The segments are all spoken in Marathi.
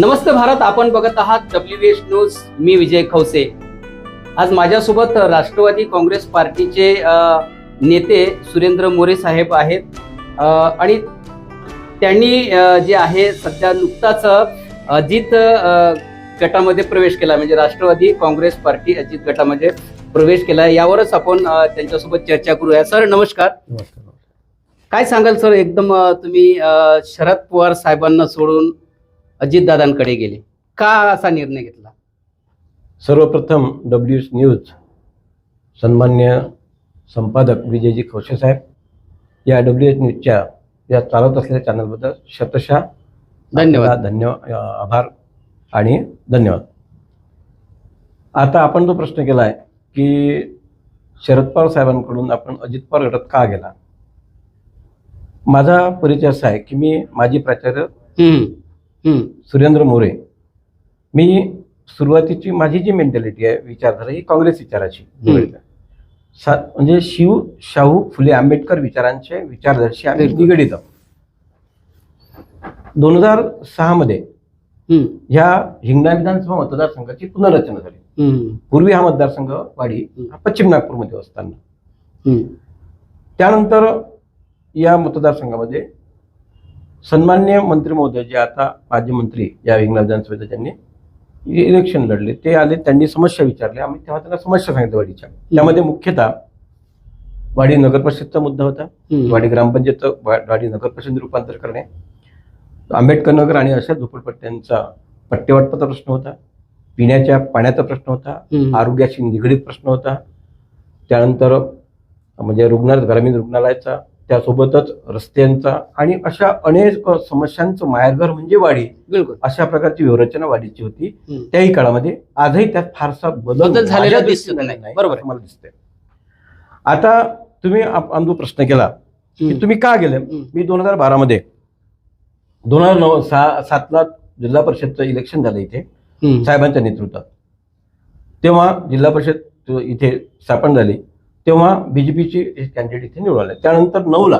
नमस्ते भारत आपण बघत आहात डब्ल्यू एच न्यूज मी विजय खवसे. आज माझ्यासोबत राष्ट्रवादी काँग्रेस पार्टीचे नेते सुरेंद्र मोरे साहेब आहेत. आणि त्यांनी जे आहे सध्या नुकताच अजित गटामध्ये प्रवेश केला. म्हणजे राष्ट्रवादी काँग्रेस पार्टी अजित गटामध्ये प्रवेश केला. यावरच आपण त्यांच्यासोबत चर्चा करूया. सर नमस्कार. काय सांगाल सर? एकदम तुम्ही शरद पवार साहेबांना सोडून अजितदादांकडे गेले. का असा निर्णय घेतला? सर्वप्रथम डब्ल्यू न्यूज सन्मान्य संपादक विजयजी खवसे साहेब या डब्ल्यू एच न्यूजच्या या चालवत असलेल्या चॅनलबद्दल शतशः धन्यवाद. धन्यवाद आभार आणि धन्यवाद. आता आपण जो प्रश्न केला आहे की शरद पवार साहेबांकडून आपण अजित पवार गटात का गेला? माझा परिचय असा आहे की मी माजी प्राचार्य सुरेंद्र मोरे. मी सुरुवातीची माझी जी मेंटॅलिटी आहे विचारधारा ही काँग्रेस विचाराची. म्हणजे शिव शाहू फुले आंबेडकर विचारांचे विचारदर्शी आम्ही. निगडीत आहोत. दोन हजार सहामध्ये हम्म, ह्या हिंगणा विधानसभा मतदारसंघाची पुनर्रचना झाली. पूर्वी हा मतदारसंघ वाडी हा पश्चिम नागपूरमध्ये असताना. त्यानंतर या मतदारसंघामध्ये सन्मान्य मंत्री महोदय जे आता माजी मंत्री या हिंगणा विधानसभेचे त्यांनी इलेक्शन लढले. ते आले त्यांनी समस्या विचारल्या. आम्ही तेव्हा त्यांना समस्या सांगितल्या वाडीच्या त्यामध्ये मुख्यतः वाडी नगर परिषदचा मुद्दा होता. वाडी ग्रामपंचायतचं वाडी नगर परिषद रूपांतर करणे. आंबेडकर नगर आणि अशा झोपडपट्ट्यांचा पट्टेवाटपाचा प्रश्न होता. पिण्याच्या पाण्याचा प्रश्न होता. आरोग्याशी निगडीत प्रश्न होता. त्यानंतर म्हणजे रुग्णालय ग्रामीण रुग्णालयाचा त्यासोबतच रस्त्यांचा आणि अशा अनेक समस्यांचं माहेरघर म्हणजे वाडी. बिलकुल. अशा प्रकारची व्यवरचना वाढीची होती. त्याही काळामध्ये आजही त्यात फारसा बदल झालेला दिसत नाही. बरोबर. मला दिसतंय. आता तुम्ही आप- आम जो प्रश्न केला की तुम्ही का गेले. मी दोन हजार बारामध्ये दोन हजार नऊ सहा सातला जिल्हा परिषदचं इलेक्शन झालं इथे. साहेबांच्या नेतृत्वात. तेव्हा जिल्हा परिषद इथे स्थापन झाली. तेव्हा बीजेपीची कॅन्डिडेट इथे निवडून आले त्यानंतर नऊला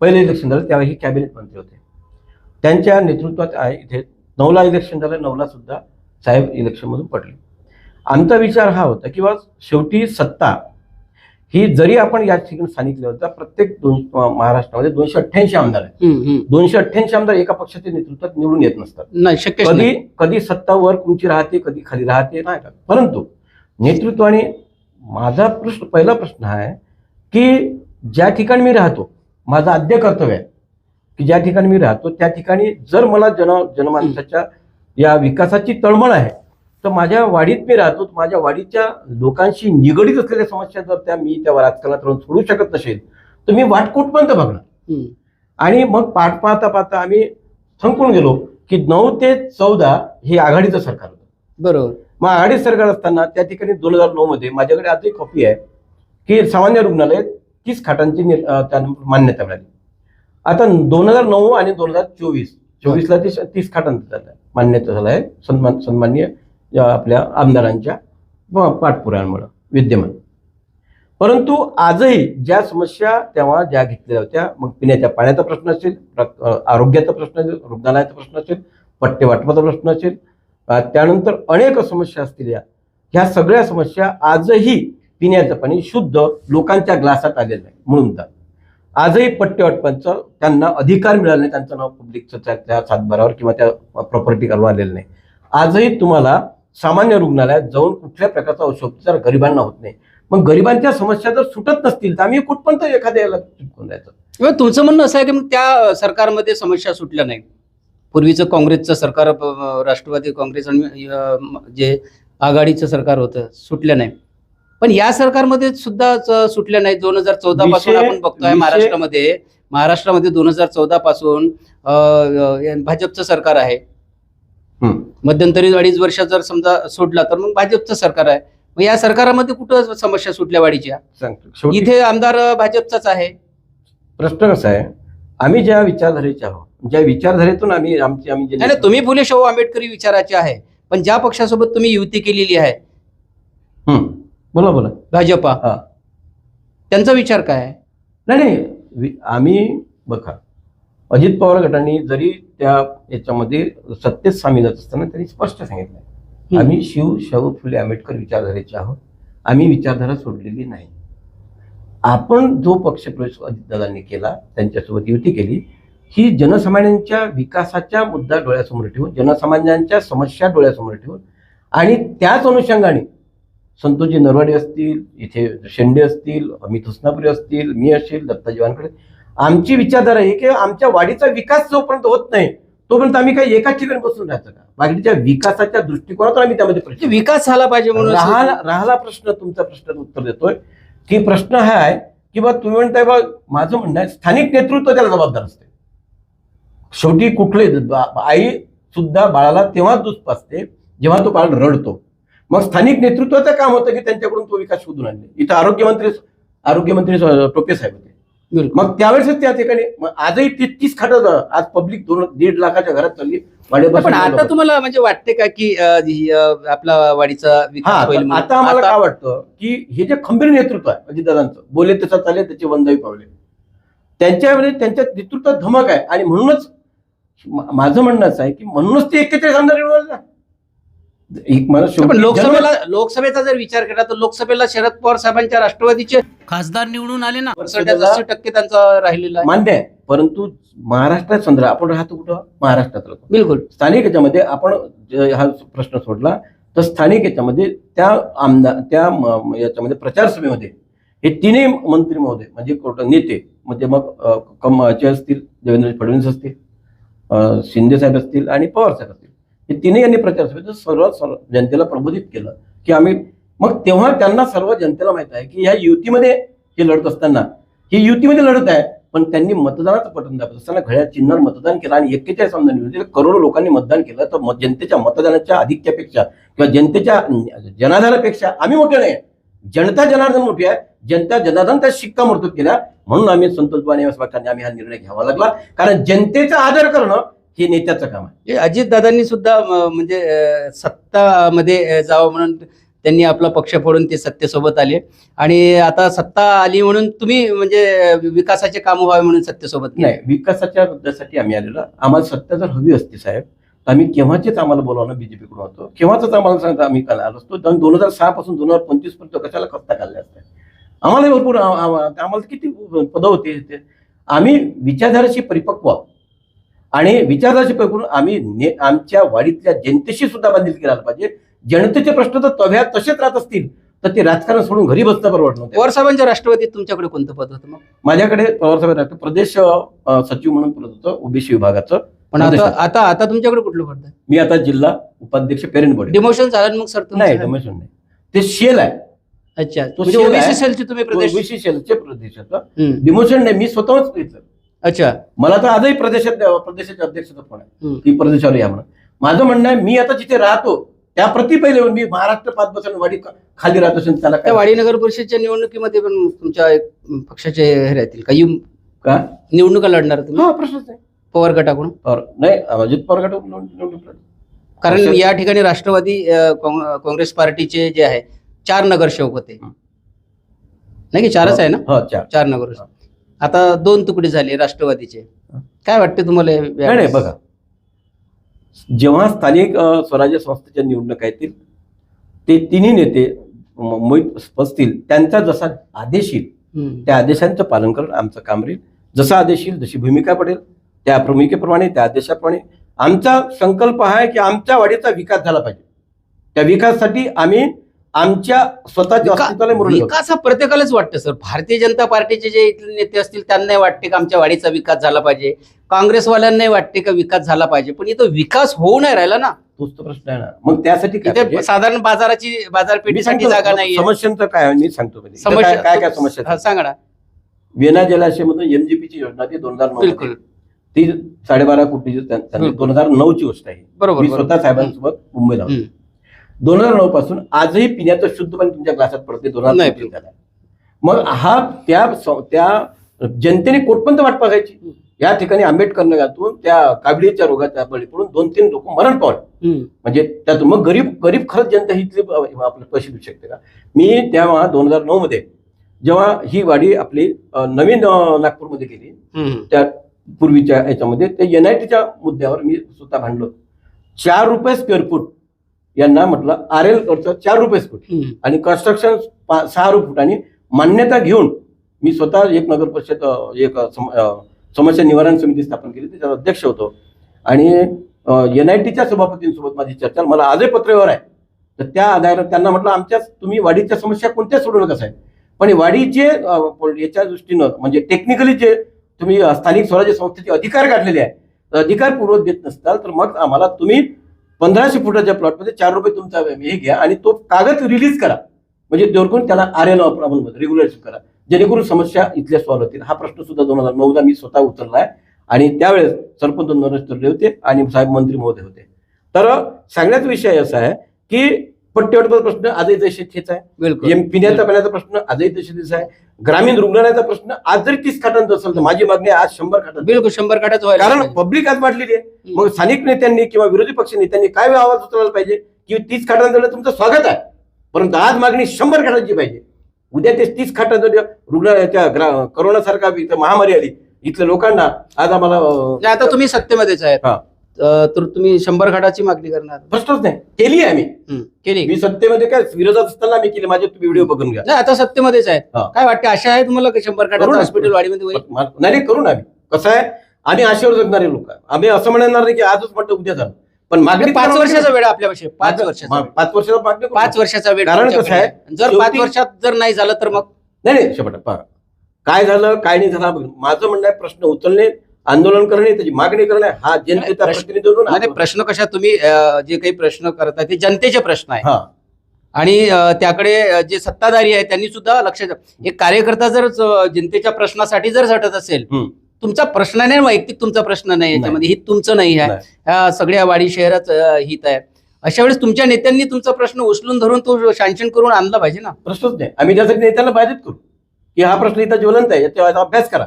पहिलं इलेक्शन झालं त्यावेळी कॅबिनेट मंत्री होते. त्यांच्या नेतृत्वात आहे इथे नऊला इलेक्शन झालं नऊला सुद्धा साहेब इलेक्शनमधून पडले. आमचा विचार हा होता की बा शेवटी सत्ता ही जरी आपण या ठिकाणी सांगितलं होतं प्रत्येक दोन महाराष्ट्रामध्ये दोनशे अठ्ठ्याऐंशी आमदार आहेत. दोनशे अठ्ठ्याऐंशी आमदार एका पक्षाच्या नेतृत्वात निवडून येत नसतात. कधी कधी सत्ता वर कोणची राहते कधी खाली राहते नाही का? परंतु नेतृत्वाने माझा प्रश्न पहिला प्रश्न आहे की ज्या ठिकाणी मी राहतो माझं आद्य कर्तव्य आहे की ज्या ठिकाणी मी राहतो त्या ठिकाणी जर मला जन जनमानसाच्या या विकासाची तळमळ आहे तर माझ्या वाडीत मी राहतो माझ्या वाडीच्या लोकांशी निगडीत असलेल्या समस्या जर त्या मी त्या राजकारणात राहून सोडू शकत नसेल तर मी वाट कुठपर्यंत बघणार. आणि मग पाठ पाहता पाहता आम्ही थंकून गेलो की नऊ ते चौदा हे आघाडीचं सरकार होतं. बरोबर. मग अडीच सरकार असताना त्या ठिकाणी दोन हजार नऊ मध्ये माझ्याकडे आजही कॉपी आहे की सामान्य रुग्णालयात तीस खाटांची मान्यता मिळाली. आता दोन हजार नऊ आणि दोन हजार चोवीस चोवीसला ते तीस खाटांचं झालं मान्यता झालं आहे. सन्मान सन्मान्य आपल्या आमदारांच्या प- पाठपुराव्यामुळं विद्यमान. परंतु आजही ज्या समस्या तेव्हा ज्या घेतलेल्या होत्या मग पिण्याच्या पाण्याचा प्रश्न असेल आरोग्याचा प्रश्न असेल रुग्णालयाचा प्रश्न असेल पट्टे वाटपाचा प्रश्न असेल त्यानंतर अनेक समस्या असतील या. ह्या सगळ्या समस्या आजही पिण्याचं पाणी शुद्ध लोकांच्या ग्लासात आलेलं आहे म्हणून तर. आजही पट्टेवाटपांचं त्यांना अधिकार मिळाला नाही त्यांचं नाव पब्लिकचं त्या त्या सातबारावर किंवा त्या प्रॉपर्टी करून आलेलं नाही. आजही तुम्हाला सामान्य रुग्णालयात जाऊन कुठल्या प्रकारचा औषधोपचार गरिबांना होत नाही. मग गरिबांच्या समस्या जर सुटत नसतील तर आम्ही कुठपर्यंत एखाद्याला चिपकून द्यायचं? तुमचं म्हणणं असं आहे की मग त्या सरकारमध्ये समस्या सुटल्या नाही पूर्वीचं काँग्रेसचं सरकार राष्ट्रवादी काँग्रेस आणि जे आघाडीचं सरकार होतं सुटलं नाही. पण या सरकारमध्ये सुद्धा सुटल्या नाही. दोन हजार चौदा पासून आपण बघतोय महाराष्ट्रामध्ये. महाराष्ट्रामध्ये दोन हजार चौदा पासून भाजपचं सरकार आहे. मध्यंतरी अडीच वर्ष जर समजा सोडला तर मग भाजपचं सरकार आहे. मग या सरकारामध्ये कुठं समस्या सुटल्या वाढीच्या? इथे आमदार भाजपचाच आहे. प्रश्न कसा आहे? आम्ही ज्या विचारधारेचे आहोत ज्या विचारधारेतून आम्ही आमची आम्ही नाही नाही, तुम्ही फुले शाहू आंबेडकरी विचाराचे आहे पण ज्या पक्षासोबत तुम्ही युती केलेली आहे. बोला बोला. भाजपा हा. त्यांचा विचार काय आहे? नाही नाही वि- आम्ही बघा अजित पवार गटाने जरी त्या याच्यामध्ये सत्तेत सामील होत असताना त्यांनी स्पष्ट सांगितलं आम्ही शिव शाहू फुले आंबेडकर विचारधारेचे आहोत. आम्ही विचारधारा सोडलेली नाही. आपण जो पक्षप्रवेश अजितदादांनी केला त्यांच्यासोबत युती केली ही जनसामान्यांच्या विकासाच्या मुद्दा डोळ्यासमोर ठेवून जनसामान्यांच्या समस्या डोळ्यासमोर ठेवून आणि त्याच अनुषंगाने संतोषजी नरवाडे असतील इथे शेंडे असतील अमित हुसनापुरी असतील मी असेल दत्ताजी वानकडे आमची विचारधारा आहे की आमच्या वाडीचा विकास जोपर्यंत होत नाही तोपर्यंत आम्ही काही एकाच ठिकाणी बसून राहायचं का? वाडीच्या विकासाच्या दृष्टिकोनातून आम्ही त्यामध्ये प्रश्न विकास झाला पाहिजे म्हणून राहिला राहिला प्रश्न तुमचा प्रश्न उत्तर देतोय. की प्रश्न हा आहे की बा तुम्ही म्हणताय बा माझं म्हणणं आहे स्थानिक नेतृत्व त्याला जबाबदार असते शेवटी कुठले आई सुद्धा बाळाला तेव्हा दूध पाजते जेव्हा तो बाळ रडतो. मग स्थानिक नेतृत्वाचं काम होतं की त्यांच्याकडून तो विकास शोधून आणले. इथं आरोग्यमंत्री आरोग्यमंत्री टोपे साहेब होते. मग त्यावेळेस त्या ठिकाणी आजही तीस खाटं आज पब्लिक दोन दीड लाखाच्या घरात चालली. पण आता तुम्हाला म्हणजे वाटते का की आपला वाडीचा विकास आता आम्हाला काय वाटतं की हे जे खंबीर नेतृत्व आहे अजितदादांचं बोले तसं चालेल त्याचे वंदावी पावले. त्यांच्यामध्ये त्यांच्या नेतृत्वात धमक आहे आणि म्हणूनच माझं म्हणणं असं आहे की म्हणूनच ते एक्केचाळीस आमदार लोकसभेला लोकसभेचा जर विचार केला तर लोकसभेला शरद पवार साहेबांच्या राष्ट्रवादीचे खासदार निवडून आले ना. टक्के त्यांचा राहिलेला आहे. मान्य आहे परंतु महाराष्ट्रात संदर्भ आपण राहतो कुठं? महाराष्ट्रात राहतो. बिलकुल. स्थानिक याच्यामध्ये आपण हा प्रश्न सोडला तर स्थानिक याच्यामध्ये त्या आमदार त्या याच्यामध्ये प्रचार सभेमध्ये हे तिन्ही मंत्री महोदय म्हणजे कोट- नेते म्हणजे मग कमचे असतील देवेंद्र फडणवीस असतील शिंदे साहेब असतील आणि पवार साहेब असतील हे तिन्ही यांनी प्रचार सभेचं सर्व सर्व जनतेला प्रबोधित केलं की आम्ही मग तेव्हा त्यांना सर्व जनतेला माहीत आहे की ह्या युतीमध्ये हे लढत असताना ही युतीमध्ये लढत आहे पण त्यांनी मतदानाचं पटन दाबत असताना घड्या चिन्हावर मतदान केलं आणि एक्केचाळीस आमदार निवडले करोडो लोकांनी मतदान केलं तर जनतेच्या मतदानाच्या आधिक्यापेक्षा किंवा जनतेच्या जनाधारापेक्षा आम्ही मोठे नाही. जनता जनार्दन मोठी आहे. जनता जनार्दन त्या शिक्कामोर्तब केल्या म्हणून आम्ही संतोष बाने आम्ही हा निर्णय घ्यावा लागला. कारण जनतेचा आदर करणं हे नेत्याचं काम आहे. अजितदादांनी सुद्धा म्हणजे सत्तामध्ये जावं म्हणून त्यांनी आपला पक्ष फोडून ते सत्तेसोबत आले. आणि आता सत्ता आली म्हणून तुम्ही म्हणजे विकासाचे काम व्हावे म्हणून सत्तेसोबत. नाही विकासाच्या मुद्द्यासाठी आम्ही आलेलो. आम्हाला सत्ता जर हवी असती साहेब आम्ही केव्हाचेच आम्हाला बोलावणं बीजेपीकडून होतो. केव्हाच आम्हाला सांगता आम्ही काल आलो असतो. दोन हजार सहा पासून दोन हजार पंचवीसपर्यंत कशाला खस्ता काढल्या असत्या? आम्हाला भरपूर आम्हाला किती पदं होते ते. आम्ही विचारधाराशी परिपक्व. आणि विचारधाराशी परिपक्व आम्ही ने- आमच्या वाडीतल्या जनतेशी सुद्धा बांधिलकी करायला पाहिजे. जनतेचे प्रश्न तर तव्यात तसेच राहत असतील तर ते राजकारण सोडून घरी बसणं परवडत नव्हतं. पवार साहेबांच्या राष्ट्रवादीत तुमच्याकडे कोणतं पद होतं मग? माझ्याकडे पवारसाहेब राहतो प्रदेश सचिव म्हणून पद होतं ओबीसी विभागाचं. पण आता प्रदेशात. आता आता तुमच्याकडे कुठलं पद आहे मी आता जिल्हा उपाध्यक्ष पेरेंट बॉडी डिमोशन झालं ना मग सर तुमचं? नाही डोमेशन नाही. ते शेल आहे. अच्छा. तो म्हणजे शेल ओबीसी आहे. सेलचे तुम्ही प्रदेश ओबीसी शेलचे प्रदेशाचं हम्म. डिमोशन नाही मी स्वतःच घेतलं अच्छा. मला तर आजही प्रदेशात प्रदेशाचे अध्यक्षचं फोन आहे? हम्म. की प्रदेशावर या म्हणून. माझं म्हणणं आहे मी आता जिथे राहतो त्या प्रति पहिले मी महाराष्ट्र पाच बसून वाडी खाली राहतो असेल त्याला त्या काय वाडी नगर परिषदच्या निवडणुकीमध्ये पण तुमच्या एक पक्षाचे हे राहतील का? युम का? निवडणुका लढणार तुम्ही? हा प्रश्नच नाही. पवार गटाकडून नाही अजित पवार गट निवडणूक लढला. कारण या ठिकाणी राष्ट्रवादी काँग्रेस पार्टीचे जे आहे चार नगरसेवक होते हं. नाही की चारच आहे ना हा चार नगरसेवक आता दोन तुकडे झाले राष्ट्रवादीचे हं. काय वाटते तुम्हाला नाही? बघा जेव्हा स्थानिक स्वराज्य संस्थेच्या निवडणुका येतील ते तिन्ही नेते मोहित असतील त्यांचा जसा आदेश येईल हं. त्या आदेशांचं पालन करणं आमचं काम राहील जसा आदेश येईल जशी भूमिका पडेल त्या भूमिकेप्रमाणे त्या आदेशाप्रमाणे आमचा संकल्प आहे की आमच्या वाडीचा विकास झाला पाहिजे. त्या विकासासाठी आम्ही आमच्या स्वतःच्या अस्तित्वाला. विकास हा प्रत्येकालाच वाटतं सर. भारतीय जनता पार्टीचे जे इथले नेते असतील त्यांनाही वाटते का आमच्या वाडीचा विकास झाला पाहिजे. काँग्रेसवाल्यांनाही वाटते का विकास झाला पाहिजे. पण इथं विकास होऊ नाही राहिला ना. तोच तर प्रश्न आहे ना मग त्यासाठी इथे? साधारण बाजाराची बाजारपेठीसाठी जागा ना, नाहीये समस्यांचं काय मी सांगतो. इथं काय काय समस्या सांगा ना. वेना जलाशयमधून एमजीपीची योजना ती दोन हजार बिलकुल. ती साडेबारा कोटीची त्या- त्यांनी हम्म. दोन हजार नऊ ची गोष्ट आहे बरोबर मी. स्वतः साहेबांसोबत मुंबईला. दोन हजार नऊ पासून आजही पिण्याचं शुद्ध पाणी तुमच्या ग्लासात पडते दोन. हजार मग हा त्या त्या जनतेने कोटपंत वाट बघायची या ठिकाणी आंबेडकर नगरातून त्या काबिळीच्या रोगाच्या बळी पडून दोन तीन लोक मरण पावले. म्हणजे त्यातून मग गरीब गरीब खरंच जनता ही आपले पैसे देऊ शकते का मी तेव्हा दोन हजार नऊ मध्ये जेव्हा ही वाडी आपली नवीन नागपूरमध्ये गेली. त्या पूर्वीच्या याच्यामध्ये ते एन आय टीच्या मुद्द्यावर मी स्वतः भांडलो चार रुपये स्क्वेअर फूट यांना म्हटलं आर एल करतं चार रुपये फूट. आणि कन्स्ट्रक्शन सहा रुपये फुटांनी मान्यता घेऊन मी स्वतः एक नगर परिषद एक समस्या निवारण समिती स्थापन केली त्याच्यात अध्यक्ष होतो. आणि एन आय टीच्या सभापतींसोबत माझी चर्चा मला आजही पत्रव्यवहार आहे. तर त्या आधारावर त्यांना म्हटलं आमच्या तुम्ही वाढीच्या समस्या कोणत्या सोडवू नका साहेब पण वाढीचे याच्या दृष्टीनं म्हणजे टेक्निकली जे तुम्ही स्थानिक स्वराज्य संस्थेचे अधिकार काढलेले आहे. अधिकार पूर्वक देत नसताल तर मग आम्हाला तुम्ही पंधराशे फुटाच्या प्लॉटमध्ये चार रुपये तुमचा हे घ्या आणि तो कागद रिलीज करा. म्हणजे दोरकून त्याला आर एन आपण रेग्युलेशन करा. जेणेकरून समस्या इथल्या सॉल्व्ह होतील. हा प्रश्न सुद्धा दोन हजार नऊला मी स्वतः उतरला आहे आणि त्यावेळेस सरपंच नरेश तरले होते आणि साहेब मंत्री महोदय होते. तर सांगण्याचा विषय असा आहे की पट्टीवाटपाचा प्रश्न आजही जसे तेच आहे. बिलकुल. एम- पिण्याचा पाण्याचा प्रश्न आजही तशीच आहे. ग्रामीण रुग्णालयाचा प्रश्न आज जरी तीस खाटांचा असेल तर माझी मागणी आहे आज शंभर खाटांची. बिलकुल शंभर व्हायला कारण. पब्लिक आज वाढलेली आहे. मग स्थानिक नेत्यांनी किंवा विरोधी पक्ष नेत्यांनी काय आवाज उचलायला पाहिजे? की तीस खाटांचं तुमचं स्वागत आहे. परंतु आज मागणी शंभर खाटांची पाहिजे. उद्या ते तीस खाटांचं रुग्णालयाच्या करोनासारखा इथं महामारी आली इथल्या लोकांना आज आम्हाला आता तुम्ही सत्तेमध्येच आहेत. हा. अं, तर तुम्ही शंभर खाटाची मागणी करणार प्रश्नच नाही केली आहे आम्ही हम्म. केली मी सत्तेमध्ये काय विरोधात असताना मी केली माझे तुम्ही व्हिडिओ बघून घ्या नाही आता सत्तेमध्येच आहेत हा. काय वाटतं आशा आहे तुम्हाला की शंभर करू ना. हॉस्पिटल होईल मा- नाही नाही, करू ना आम्ही कसं आहे आम्ही आशेवर जगणारे लोक आहे. आम्ही असं म्हणणार नाही की आजच म्हटलं उद्या झालं पण मागणी पाच वर्षाचा वेळ आहे आपल्यापाशी पाच वर्षाचा मा- वेळ. पाच वर्षाचा मागणी करू. पाच वर्षाचा वेळ कारण कसं आहे, आहे. जर पाच शेवटी- वर्षात जर नाही झालं तर मग नाही नाही पहा. काय झालं काय नाही झालं बघ. माझं म्हणणं आहे प्रश्न उचलणे आंदोलन करणे त्याची मागणी करणे हा जनतेचा प्रश्न- प्रतिनिधी प्रश्न कशा तुम्ही जे काही प्रश्न करताय ते जनतेचे प्रश्न आहे हा. आणि त्याकडे जे सत्ताधारी आहे त्यांनी सुद्धा लक्ष द्या- एक कार्यकर्ता जर जनतेच्या प्रश्नासाठी जर झटत असेल. तुमचा प्रश्न नाही वैयक्तिक तुमचा प्रश्न नाही. याच्यामध्ये हित तुमचं नाही आहे. ह्या सगळ्या वाडी शहरात हित आहे. अशा वेळेस तुमच्या नेत्यांनी तुमचा प्रश्न उचलून धरून तो शांशन करून आणला पाहिजे ना? प्रश्नच नाही. आम्ही त्यासाठी नेत्याला बाधित करू की हा प्रश्न इथं ज्वलंत आहे याचा अभ्यास करा.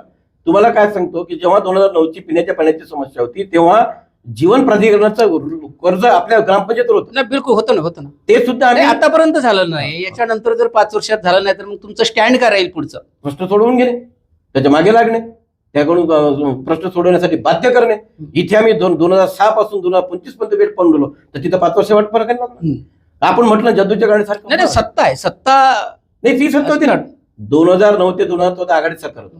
तुम्हाला काय सांगतो की जेव्हा दोन हजार नऊची पिण्याच्या पाण्याची समस्या होती तेव्हा जीवन प्राधिकरणाचं कर्ज आपल्या ग्रामपंचायतीवर होतं. नाही बिलकुल होतं ना होतं ना. ते सुद्धा आम्ही आतापर्यंत झालं नाही. याच्यानंतर जर पाच वर्षात झालं नाही तर मग तुमचं स्टँड काय राहील पुढचं. प्रश्न सोडवून घेणे त्याच्यामागे लागणे त्याकडून प्रश्न सोडवण्यासाठी बाध्य करणे. इथे आम्ही दोन दोन हजार सहा पासून दोन हजार पंचवीसपर्यंत वेट पाहून गेलो तर तिथं पाच वर्ष वाट फरक ना. आपण म्हटलं जद्दूच्या नाही गाडीसारखं नाही सत्ता आहे सत्ता नाही ती सत्ता होती ना. दोन हजार नऊ ते दोन हजार चौदा आघाडी सरकार होतं.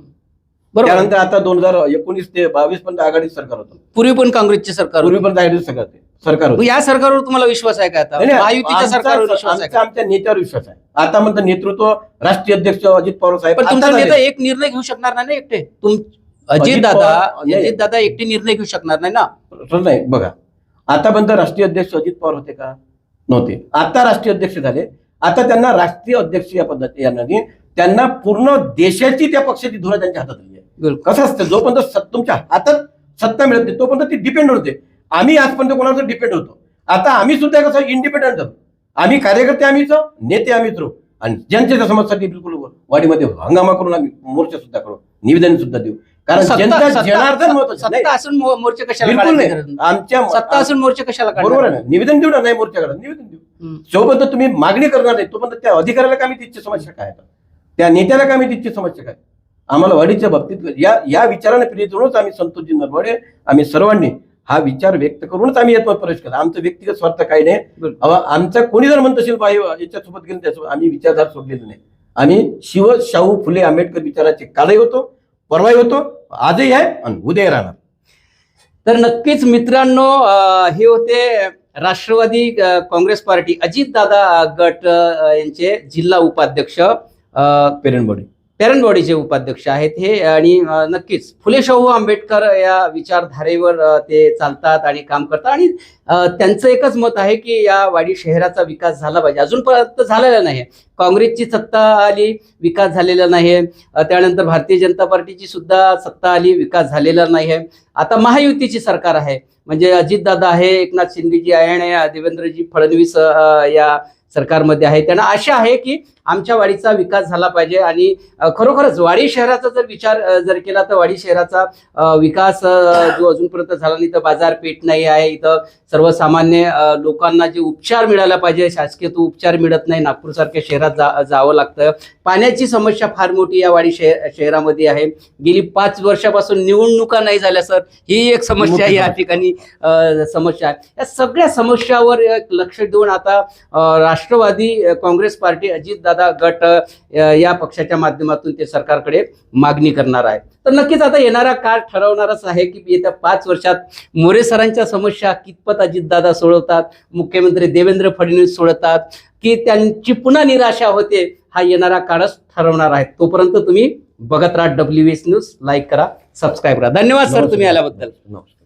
त्यानंतर आता दोन हजार एकोणीस ते बावीस पर्यंत आघाडी सरकार होतं. पूर्वी पण काँग्रेसचे सरकार होते. पूर्वीपर्यंत आघाडी सरकार होते. सरकार मग या सरकारवर तुम्हाला विश्वास आहे का आता? नाही, नाही, महायुतीच्या आमचा- सरकारवर विश्वास आहे आमचा का? आमच्या नेत्यावर विश्वास आहे. आता म्हणतं नेतृत्व राष्ट्रीय अध्यक्ष अजित पवार साहेब पण तुमचा आता नेता झाले. एक निर्णय घेऊ शकणार नाही ना एकटे? तुम अजित अजित दादा पवार- नाही. अजित दादा एकटे निर्णय घेऊ शकणार नाही ना? नाही बघा. आतापर्यंत राष्ट्रीय अध्यक्ष अजित पवार होते का? नव्हते. आता राष्ट्रीय अध्यक्ष झाले. आता त्यांना राष्ट्रीय अध्यक्ष या पद्धती यांनी त्यांना पूर्ण देशाची त्या पक्षाची धुरा त्यांच्या हातात आली आहे. कसं असतं? जोपर्यंत तुमच्या हातात सत्ता मिळत नाही तोपर्यंत ती डिपेंड होते. आम्ही आजपर्यंत कोणावर डिपेंड होतो. आता आम्ही सुद्धा कसं इंडिपेंडंट झालो आम्ही कार्यकर्ते आम्हीच नेते आम्हीच राहू आणि जनतेच्या समाजासाठी बिलकुल वाडीमध्ये हंगामा करून आम्ही मोर्चा सुद्धा करू. निवेदन सुद्धा देऊ. कारण जनता जनार्दन सत्ता असून मोर्चे कशाला बिलकुल नाही. आमच्या सत्ता असून मोर्चे कशाला बरोबर आहे निवेदन देऊ ना? नाही मोर्चा काढा. निवेदन देऊ. जोपर्यंत तुम्ही मागणी करणार नाही तोपर्यंत त्या अधिकाऱ्याला काय तिची समस्या काय? त्या नेत्याला काय तिची समस्या काय आम्हाला वाढीच्या बाबतीत या या विचाराने प्रेरित होऊनच आम्ही संतोषजी नरवडे आम्ही सर्वांनी हा विचार व्यक्त करूनच आम्ही यात प्रवेश केला. आमचं व्यक्तिगत स्वार्थ काही नाही. आमचा कोणी जर म्हणत असेल बाई याच्यासोबत गेलं त्यासोबत आम्ही विचारधार सोडलेले नाही. आम्ही शिव शाहू फुले आंबेडकर विचाराचे कालही होतो परवाही होतो आजही आहे आणि उद्याही राहणार. तर नक्कीच मित्रांनो हे होते राष्ट्रवादी काँग्रेस पार्टी अजित दादा गट यांचे जिल्हा उपाध्यक्ष अं, पेरंट बॉडीचे उपाध्यक्ष आहेत हे. आणि नक्कीच फुले शाहू आंबेडकर या विचारधारेवर ते चालतात आणि काम करतात. आणि त्यांचं एकच मत आहे की या वाडी शहराचा विकास झाला पाहिजे. अजूनपर्यंत झालेला नाही काँग्रेसची सत्ता आली विकास झालेला नाही त्यानंतर भारतीय जनता पार्टीची सुद्धा सत्ता आली विकास झालेला नाही आहे आता महायुतीची सरकार आहे. म्हणजे अजितदादा आहे एकनाथ शिंदेजी आहे आणि देवेंद्रजी फडणवीस या सरकारमध्ये आहे. त्यांना आशा आहे की आमच्या वाडीचा विकास झाला पाहिजे आणि खरोखरच वाडी शहराचा जर विचार जर केला तर वाडी शहराचा विकास जो अजूनपर्यंत झाला नाही तर बाजारपेठ नाही आहे इथं सर्वसामान्य लोकांना जे उपचार मिळायला पाहिजे शासकीय तो उपचार मिळत नाही नागपूरसारख्या शहरात जा जावं लागतं. पाण्याची समस्या फार मोठी या वाडी शहर शहरामध्ये आहे. गेली पाच वर्षापासून निवडणुका नाही झाल्या सर. ही एक समस्या या. ठिकाणी समस्या आहे. या सगळ्या समस्यावर एक लक्ष देऊन आता राष्ट्रवादी काँग्रेस पार्टी अजितदादा गट या पक्षाच्या माध्यमातून ते सरकारकडे मागणी करणार आहे. तर नक्कीच आता येणारा काळ ठरवणारच आहे की येत्या पाच वर्षात मोरे सरांच्या समस्या कितपत अजितदादा सोडवतात मुख्यमंत्री देवेंद्र फडणवीस सोडतात की त्यांची पुन्हा निराशा होते हा येणारा काळच ठरवणार आहे. तोपर्यंत तुम्ही बघत राहा डब्ल्यू एस न्यूज लाईक करा सबस्क्राईब करा. धन्यवाद सर तुम्ही आल्याबद्दल. नमस्कार.